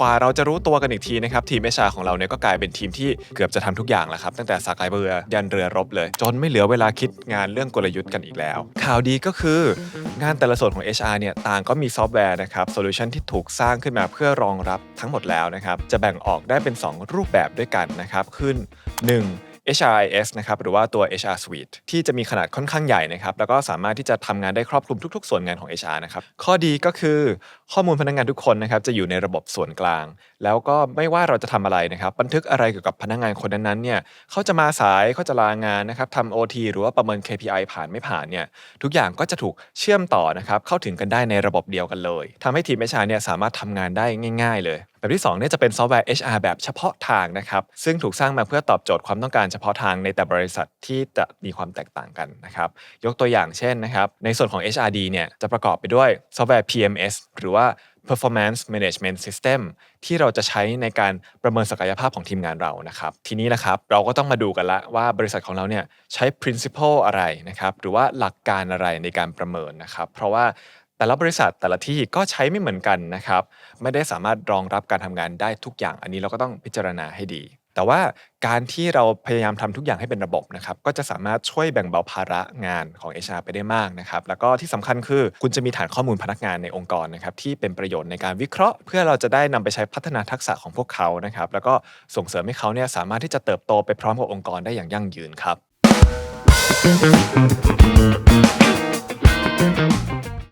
กว่าเราจะรู้ตัวกันอีกทีนะครับทีมเอชาของเราเนี่ยก็กลายเป็นทีมที่เกือบจะทำทุกอย่างแล้วครับตั้งแต่สากายเรือยันเรือรบเลย จนไม่เหลือเวลาคิดงานเรื่องกลยุทธ์กันอีกแล้ว ข่าวดีก็คืองานแต่ละส่วนของ HR เนี่ยต่างก็มีซอฟต์แวร์นะครับโซลูชันที่ถูกสร้างขึ้นมาเพื่อรองรับทั้งหมดแล้วนะครับจะแบ่งออกได้เป็น 2 รูปแบบด้วยกันนะครับขึ้น 1 HRIS นะครับหรือว่าตัว HR Suite ที่จะมีขนาดค่อนข้างใหญ่นะครับแล้วก็สามารถที่จะทำงานได้ครอบคลุมทุก ๆ ส่วนงานของ HR นะครับข้อดีก็คือข้อมูลพนักงานทุกคนนะครับจะอยู่ในระบบส่วนกลาง แล้วก็ไม่ว่าเราจะทำอะไรนะครับบันทึกอะไรเกี่ยวกับพนักงานคนนั้นๆเนี่ยเขาจะมาสายเขาจะลางานนะครับทำ OT หรือว่าประเมิน KPI ผ่านไม่ผ่านเนี่ยทุกอย่างก็จะถูกเชื่อมต่อนะครับเข้าถึงกันได้ในระบบเดียวกันเลยทำให้ทีม HR เนี่ยสามารถทำงานได้ง่าย ๆ เลยแบบที่2เนี่ยจะเป็นซอฟต์แวร์ HR แบบเฉพาะทางนะครับ ซึ่งถูกสร้างมาเพื่อตอบโจทย์ความต้องการเฉพาะทางในแต่บริษัทที่จะมีความแตกต่างกันนะครับ ยกตัวอย่างเช่นนะครับ ในส่วนของ HRD เนี่ยจะประกอบไปด้วยซอฟต์แวร์ PMS หรือว่า performance management system ที่เราจะใช้ในการประเมินศักยภาพของทีมงานเรานะครับ ทีนี้นะครับเราก็ต้องมาดูกันละว่าบริษัทของเราเนี่ยใช้ principle อะไรนะครับ หรือว่าหลักการอะไรในการประเมินนะครับ เพราะว่า แต่ละบริษัทแต่ละที่ก็ใช้ไม่เหมือนกันนะครับ ไม่ได้สามารถรองรับการทำงานได้ทุกอย่าง อันนี้เราก็ต้องพิจารณาให้ดี แต่ว่าการที่เราพยายามทำทุกอย่างให้เป็นระบบนะครับก็จะสามารถช่วยแบ่งเบาภาระงานของ HR ไปได้มากนะครับแล้วก็ที่สำคัญคือคุณจะมีฐานข้อมูลพนักงานในองค์กรนะครับที่เป็นประโยชน์ในการวิเคราะห์ เพื่อเราจะได้นำไปใช้พัฒนาทักษะของพวกเขานะครับแล้วก็ส่งเสริมให้เขาเนี่ยสามารถที่จะเติบโตไปพร้อมกับองค์กรได้อย่างยั่งยืนครับ